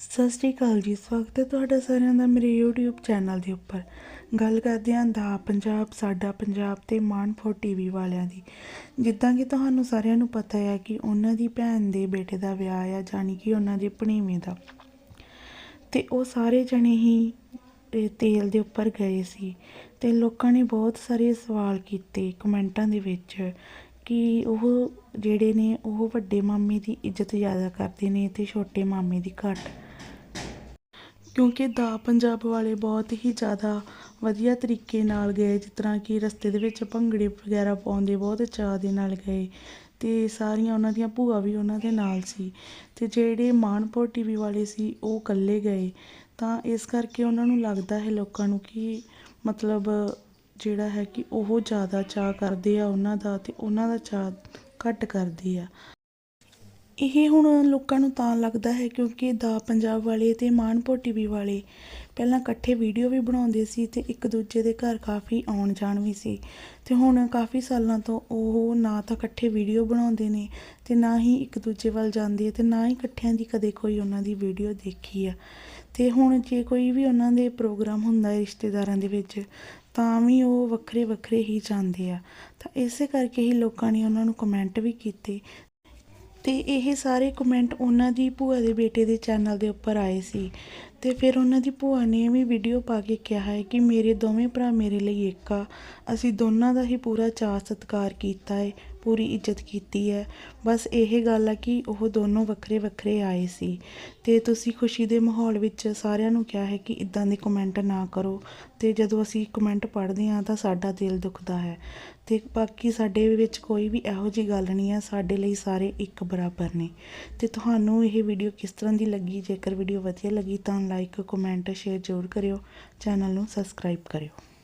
ਸਤਿ ਸ਼੍ਰੀ ਅਕਾਲ ਜੀ, ਸਵਾਗਤ ਹੈ ਤੁਹਾਡਾ ਸਾਰਿਆਂ ਦਾ ਮੇਰੇ YouTube ਚੈਨਲ ਦੇ ਉੱਪਰ। ਗੱਲ ਕਰਦੇ ਹਾਂ ਦਾ ਪੰਜਾਬ, ਸਾਡਾ ਪੰਜਾਬ ਤੇ ਮਾਨਫੋ ਟੀਵੀ ਵਾਲਿਆਂ ਦੀ। ਜਿੱਦਾਂ ਕਿ ਤੁਹਾਨੂੰ ਸਾਰਿਆਂ ਨੂੰ ਪਤਾ ਹੈ ਕਿ ਉਹਨਾਂ ਦੀ ਭੈਣ ਦੇ ਬੇਟੇ ਦਾ ਵਿਆਹ ਆ, ਜਾਣੀ ਕਿ ਉਹਨਾਂ ਦੇ ਭਣੇਵੇਂ ਦਾ। ਤੇ ਉਹ ਸਾਰੇ ਜਣੇ ਹੀ ਤੇਲ ਦੇ ਉੱਪਰ ਗਏ ਸੀ। ਤੇ ਲੋਕਾਂ ਨੇ ਬਹੁਤ ਸਾਰੇ ਸਵਾਲ ਕੀਤੇ ਕਮੈਂਟਾਂ ਦੇ ਵਿੱਚ ਕਿ ਉਹ ਜਿਹੜੇ ਨੇ, ਉਹ ਵੱਡੇ ਮਾਮੇ ਦੀ ਇੱਜ਼ਤ ਜ਼ਿਆਦਾ ਕਰਦੇ ਨੇ ਤੇ ਛੋਟੇ ਮਾਮੇ ਦੀ ਘੱਟ। ਕਿਉਂਕਿ ਦਾ ਪੰਜਾਬ ਵਾਲੇ ਬਹੁਤ ਹੀ ਜ਼ਿਆਦਾ ਵਧੀਆ ਤਰੀਕੇ ਨਾਲ ਗਏ, ਜਿਸ ਤਰ੍ਹਾਂ ਕਿ ਰਸਤੇ ਦੇ ਵਿੱਚ ਭੰਗੜੇ ਵਗੈਰਾ ਪਾਉਂਦੇ, ਬਹੁਤ ਚਾਅ ਦੇ ਨਾਲ ਗਏ ਅਤੇ ਸਾਰੀਆਂ ਉਹਨਾਂ ਦੀਆਂ ਭੂਆ ਵੀ ਉਹਨਾਂ ਦੇ ਨਾਲ ਸੀ ਅਤੇ ਜਿਹੜੇ ਮਾਨਪੁਰ ਟੀਵੀ ਵਾਲੇ ਸੀ ਉਹ ਇਕੱਲੇ ਗਏ। ਤਾਂ ਇਸ ਕਰਕੇ ਉਹਨਾਂ ਨੂੰ ਲੱਗਦਾ ਹੈ ਲੋਕਾਂ ਨੂੰ ਕਿ ਮਤਲਬ ਜਿਹੜਾ ਹੈ ਕਿ ਉਹ ਜ਼ਿਆਦਾ ਚਾਅ ਕਰਦੇ ਆ, ਉਹਨਾਂ ਦਾ ਅਤੇ ਉਹਨਾਂ ਦਾ ਚਾਅ ਘੱਟ ਕਰਦੇ ਆ। ਇਹ ਹੁਣ ਲੋਕਾਂ ਨੂੰ ਤਾਂ ਲੱਗਦਾ ਹੈ ਕਿਉਂਕਿ ਦਾ ਪੰਜਾਬ ਵਾਲੇ ਤੇ ਮਾਨਪੁਰ ਟੀਵੀ ਵਾਲੇ ਪਹਿਲਾਂ ਇਕੱਠੇ ਵੀਡੀਓ ਵੀ ਬਣਾਉਂਦੇ ਸੀ ਤੇ ਇੱਕ ਦੂਜੇ ਦੇ ਘਰ ਕਾਫੀ ਆਉਣ ਜਾਣ ਵੀ ਸੀ। ਤੇ ਹੁਣ ਕਾਫੀ ਸਾਲਾਂ ਤੋਂ ਉਹ ਨਾ ਤਾਂ ਇਕੱਠੇ ਵੀਡੀਓ ਬਣਾਉਂਦੇ ਨੇ ਤੇ ਨਾ ਹੀ ਇੱਕ ਦੂਜੇ ਵੱਲ ਜਾਂਦੇ ਤੇ ਨਾ ਹੀ ਇਕੱਠਿਆਂ ਦੀ ਕਦੇ ਕੋਈ ਉਹਨਾਂ ਦੀ ਵੀਡੀਓ ਦੇਖੀ ਆ। ਤੇ ਹੁਣ ਜੇ ਕੋਈ ਵੀ ਉਹਨਾਂ ਦੇ ਪ੍ਰੋਗਰਾਮ ਹੁੰਦਾ ਹੈ ਰਿਸ਼ਤੇਦਾਰਾਂ ਦੇ ਵਿੱਚ, ਤਾਂ ਵੀ ਉਹ ਵੱਖਰੇ ਵੱਖਰੇ ਹੀ ਜਾਂਦੇ ਆ। ਤਾਂ ਇਸੇ ਕਰਕੇ ਹੀ ਲੋਕਾਂ ਨੇ ਉਹਨਾਂ ਨੂੰ ਕਮੈਂਟ ਵੀ ਕੀਤੇ ਤੇ ਇਹ ਸਾਰੇ ਕਮੈਂਟ ਉਹਨਾਂ ਦੀ ਭੂਆ ਦੇ ਬੇਟੇ ਦੇ ਚੈਨਲ ਦੇ ਉੱਪਰ ਆਏ ਸੀ। ਤੇ ਫਿਰ ਉਹਨਾਂ ਦੀ ਭੂਆ ਨੇ ਵੀ ਵੀਡੀਓ ਪਾ ਕੇ ਕਿਹਾ ਹੈ ਕਿ ਮੇਰੇ ਦੋਵੇਂ ਭਰਾ ਮੇਰੇ ਲਈ ਇੱਕ ਆ। ਅਸੀਂ ਦੋਨਾਂ ਦਾ ਹੀ ਪੂਰਾ ਚਾਅ ਸਤਿਕਾਰ ਕੀਤਾ ਹੈ। ਪੂਰੀ ਇੱਜ਼ਤ ਕੀਤੀ ਹੈ। ਬਸ ਇਹ ਗੱਲ ਆ ਕਿ ਉਹ ਦੋਨੋਂ ਵੱਖਰੇ ਵੱਖਰੇ ਆਏ ਸੀ। ਤੇ ਤੁਸੀਂ ਖੁਸ਼ੀ ਦੇ ਮਾਹੌਲ ਵਿੱਚ ਸਾਰਿਆਂ ਨੂੰ ਕਿਹਾ ਹੈ ਕਿ ਇਦਾਂ ਦੇ ਕਮੈਂਟ ਨਾ ਕਰੋ। ਤੇ ਜਦੋਂ ਅਸੀਂ ਕਮੈਂਟ ਪੜ੍ਹਦੇ ਹਾਂ ਤਾਂ ਸਾਡਾ ਦਿਲ ਦੁਖਦਾ ਹੈ। ਤੇ ਬਾਕੀ ਸਾਡੇ ਵਿੱਚ ਕੋਈ ਵੀ ਇਹੋ ਜੀ ਗੱਲ ਨਹੀਂ ਹੈ ਸਾਡੇ ਲਈ ਸਾਰੇ ਇੱਕ ਬਰਾਬਰ ਨੇ। ਤੇ ਤੁਹਾਨੂੰ ਇਹ ਵੀਡੀਓ ਕਿਸ ਤਰ੍ਹਾਂ ਦੀ ਲੱਗੀ? ਜੇਕਰ ਵੀਡੀਓ ਵਧੀਆ ਲੱਗੀ ਤਾਂ ਲਾਈਕ ਕਮੈਂਟ ਸ਼ੇਅਰ ਜ਼ਰੂਰ ਕਰਿਓ। ਚੈਨਲ ਨੂੰ ਸਬਸਕ੍ਰਾਈਬ ਕਰਿਓ।